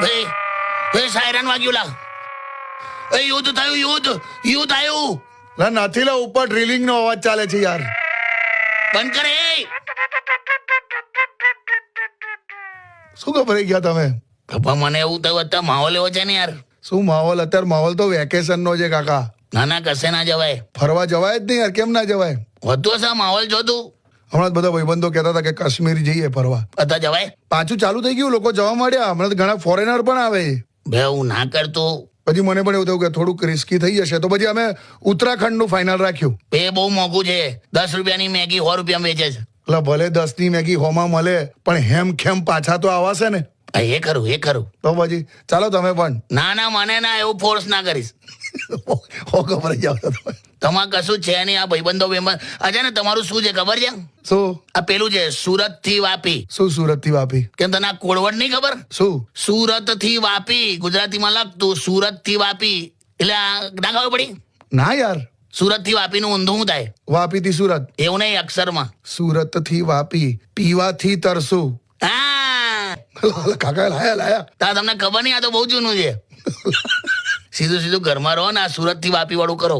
ભાઈ ભાઈ સાયરન વાગ્યું લા એ યુદ્ધ થયું યુદ્ધ યુદ્ધ આવ્યું. નથી લા ઉપર ડ્રિલિંગ નો અવાજ ચાલે છે યાર. બંધ કરે શું ગભરાઈ ગયા તમે? પપ્પા મને એવું થયું અત્યારે માહોલ એવો છે ને યાર. શું માહોલ? અત્યારે માહોલ તો વેકેશન નો છે કાકા. ના ના કશે ના જવાય. ફરવા જવાય જ નહીં યાર કેમ ના જવાય? વધુ હશે માહોલ જોતું. હમણાં બધા ભાઈબંધો કહેતા હતા કે કાશ્મીર જઈએ ફરવા. બધા જવાય? પાછું ચાલુ થઈ ગયું લોકો જવા માંડ્યા. હમણાં તો ઘણા ફોરેનર પણ આવે. બે હું ના કરતો. પછી મને પણ એવું થયું કે થોડુંક રિસ્કી થઈ જશે. તો પછી અમે ઉત્તરાખંડનું ફાઇનલ રાખ્યું. એ બહુ મોંઘું છે. દસ રૂપિયાની મેગી સો રૂપિયા વેચે છે. એટલે ભલે દસની મેગી હોમાં મળે પણ હેમ ખેમ પાછા તો આવાશે ને. એ ખરું એ ખરું. તો પછી ચાલો તમે પણ. ના ના મને ના એવું ફોર્સ ના કરીશ. હો ગભરાઈ જાવ તમારે કશું છે નહીં આ ભાઈબંધો બેમાં અચ્છા ને તમારું શું છે ખબર છે? શું? આ પેલું છે સુરતથી વાપી. શું સુરતથી વાપી? કેમ તને આ કોળવડ નહીં ખબર? શું? સુરતથી વાપી ગુજરાતીમાં લખતું સુરતથી વાપી. એટલે આ ના ખબર પડી? ના યાર. સુરતથી વાપી નું ઊંધું શું થાય? વાપી થી સુરત. એવું નહીં અક્ષરમાં. સુરતથી વાપી. પીવાથી તરસું. હા. કાકા લાયા લાયા. તા તમને ખબર નહીં આ તો બહુ જૂનું છે. સીધું સીધું ઘરમાં રહો ને આ સુરતથી વાપી વાળું કરો.